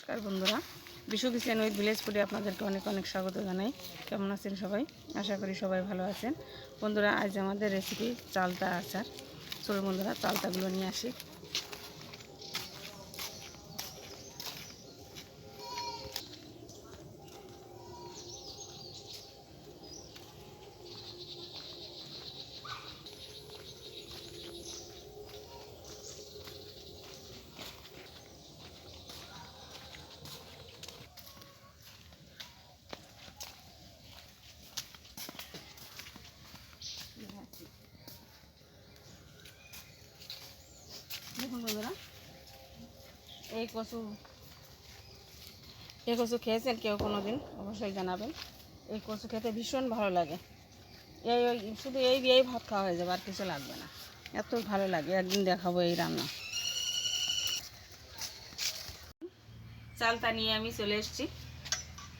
নমস্কার বন্ধুরা। Bishu kitchen with village ফুডে আপনাদেরকে অনেক অনেক স্বাগত জানাই। কেমন আছেন সবাই? আশা করি সবাই ভালো আছেন। বন্ধুরা, আজ আমাদের রেসিপি চালতা আচার। চলুন বন্ধুরা, চালতাগুলো নিয়ে আসি দেখুন বন্ধুরা এই কচু এই কচু খেয়েছেন কেউ কোনো দিন অবশ্যই জানাবেন। এই কচু খেতে ভীষণ ভালো লাগে। এই, ওই, শুধু এই এই ভাত খাওয়া হয়ে যাবে, আর কিছু লাগবে না। এত ভালো লাগে, একদিন দেখাবো এই রান্না। চালটা নিয়ে আমি চলে এসেছি।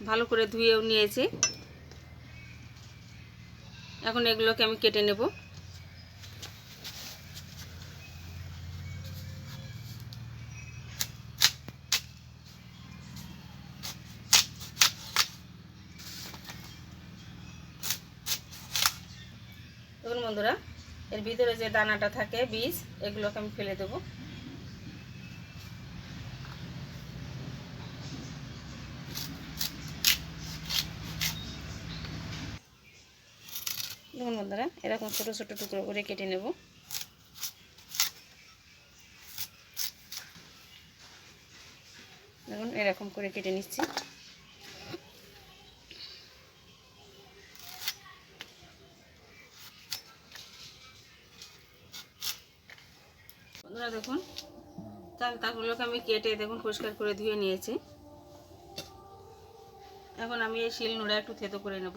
ভালো করে ধুয়েও নিয়েছি। এখন এগুলোকে আমি কেটে নেব। বন্ধুরা, এর ভিতরে যে দানাটা থাকে, বীজ, এগুলোকে আমি ফেলে দেবো। দেখুন বন্ধুরা, এরকম ছোটো ছোটো টুকরো করে কেটে নেব। দেখুন, এরকম করে কেটে নিচ্ছি। বন্ধুরা দেখুন চালতাগুলোকে আমি কেটে দেখুন, পরিষ্কার করে ধুয়ে নিয়েছি। এখন আমি এই শিল নোড়া একটু থেতো করে নেব।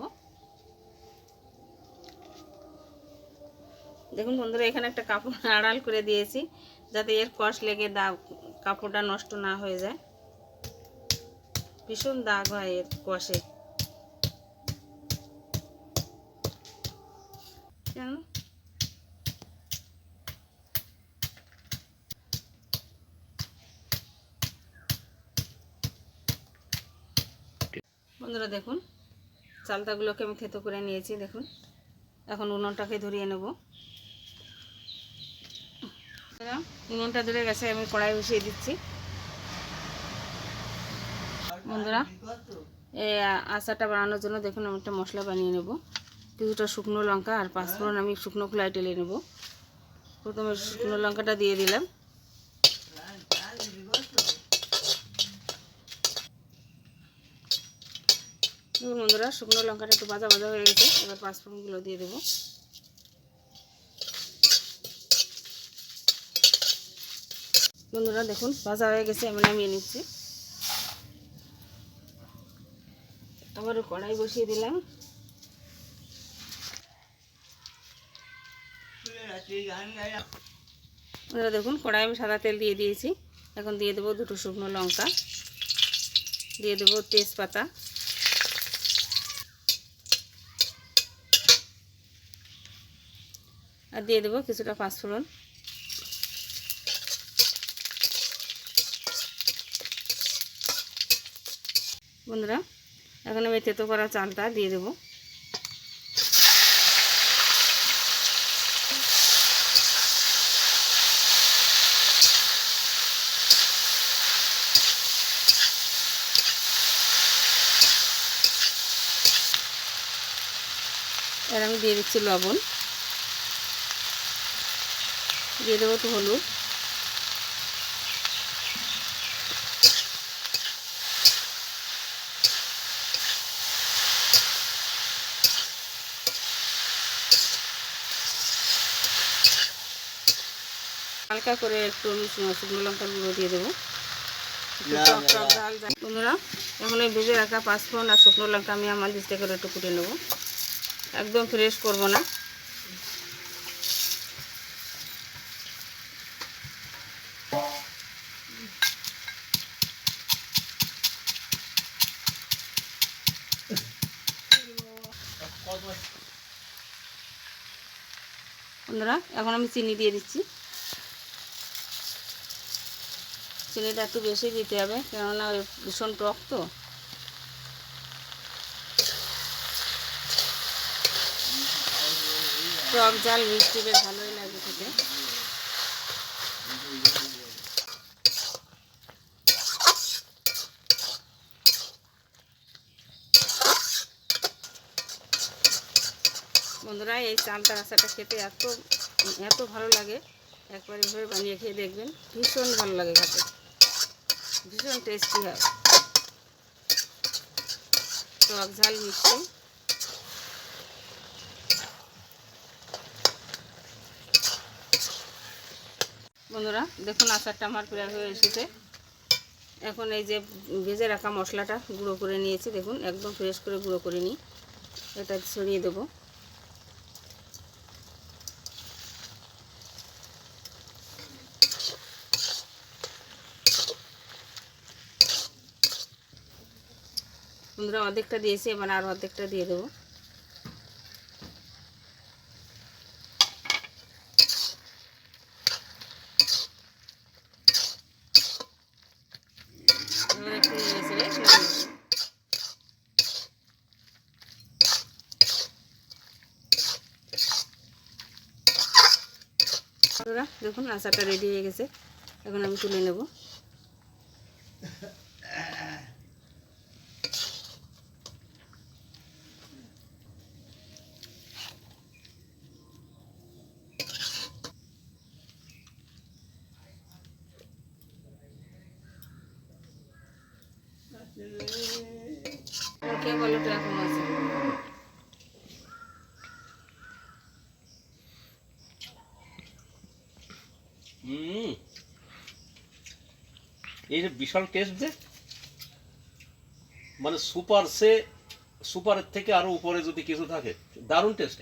দেখুন বন্ধুরা, এখানে একটা কাপড় আড়াল করে দিয়েছি, যাতে এর কষ লেগে দাগ কাপড়টা নষ্ট না হয়ে যায়। ভীষণ দাগ হয় এর কষে। জানো? বন্ধুরা দেখুন, চালতাগুলোকে আমি থেতো করে নিয়েছি, দেখুন। এখন উনুনটাকে ধরিয়ে নেব। উনুনটা ধরে গেছে, আমি কড়াই বসিয়ে দিচ্ছি। বন্ধুরা এই আচারটা বানানোর জন্য দেখুন, আমি একটা মশলা বানিয়ে নেব। কিছুটা শুকনো লঙ্কা আর পাঁচফোড়ন আমি শুকনো খোলায় টেলে নেব। প্রথমে শুকনো লঙ্কাটা দিয়ে দিলাম। দেখুন বন্ধুরা, শুকনো লঙ্কাটা একটু বাজা বাজা হয়ে গেছে। এবার পাঁচফোড়নগুলো দিয়ে দেবো। বন্ধুরা, দেখুন, ভাজা হয়ে গেছে আমি নামিয়ে নিচ্ছি। আবার কড়াই বসিয়ে দিলাম। বন্ধুরা, দেখুন, কড়াই আমি সাদা তেল দিয়ে দিয়েছি। এখন দিয়ে দেবো দুটো শুকনো লঙ্কা। দিয়ে দেবো তেজপাতা। আর দিয়ে দেবো কিছুটা পাঁচফোড়ন বন্ধুরা, এখন আমি তেতো করা চালটা দিয়ে দেবো। এর আমি দিয়ে দিচ্ছি লবণ। দিয়ে দেবো একটু হলুদ। হালকা করে একটু আমি শুকনো লঙ্কার গুঁড়ো দিয়ে দেবো। বন্ধুরা এখন এই ভেজে রাখা পাঁচফোড়ন আর শুকনো লঙ্কা আমি আমার দিস্তে করে একটু কুটে নেব। একদম ফ্রেশ করব না। বন্ধুরা, এখন আমি চিনি দিয়ে দিচ্ছি। চিনিটা একটু বেশি দিতে হবে, কেননা ভীষণ টক তো। টক জাল মিষ্টি, বেশ ভালোই লাগে খেতে। বন্ধুরা, এই চালটা রাস্তাটা খেতে এত এত ভালো লাগে। একবার এভাবে বানিয়ে খেয়ে দেখবেন, ভীষণ ভালো লাগে খেতে। ভীষণ টেস্টি হয়। টক ঝাল, মিষ্টি। বন্ধুরা, দেখুন আচারটা আমার প্রায় হয়ে এসেছে। এখন এই যে ভেজে রাখা মশলাটা গুঁড়ো করে নিয়েছি, দেখুন, একদম ফ্রেশ করে গুঁড়ো করে নিই। এটা ছড়িয়ে দেবো। বন্ধুরা, অর্ধেকটা দিয়েছি, এবার আর অর্ধেকটা দিয়ে দেবো। বন্ধুরা, দেখুন, আচারটা রেডি হয়ে গেছে। এখন আমি তুলে নেব। এই যে বিশাল টেস্ট যে মানে সুপার সে সুপারের থেকে আরও উপরে যদি কিছু থাকে, দারুণ টেস্ট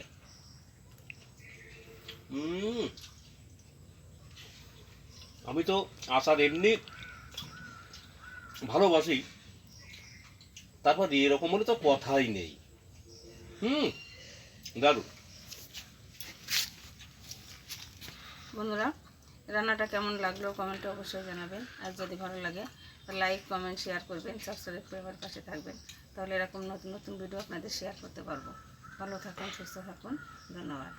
আমি তো আচার এমনি ভালোবাসি। তারপর এরকম হলে তো কথাই নেই। হুম? দারুণ। বন্ধুরা, রান্নাটা কেমন লাগল কমেন্টে অবশ্যই জানাবেন। আর যদি ভালো লাগে, লাইক, কমেন্ট, শেয়ার করবেন সাবস্ক্রাইব করে আমার পাশে থাকবেন। তাহলে এরকম নতুন নতুন ভিডিও আপনাদের শেয়ার করতে পারব। ভালো থাকুন, সুস্থ থাকুন। ধন্যবাদ।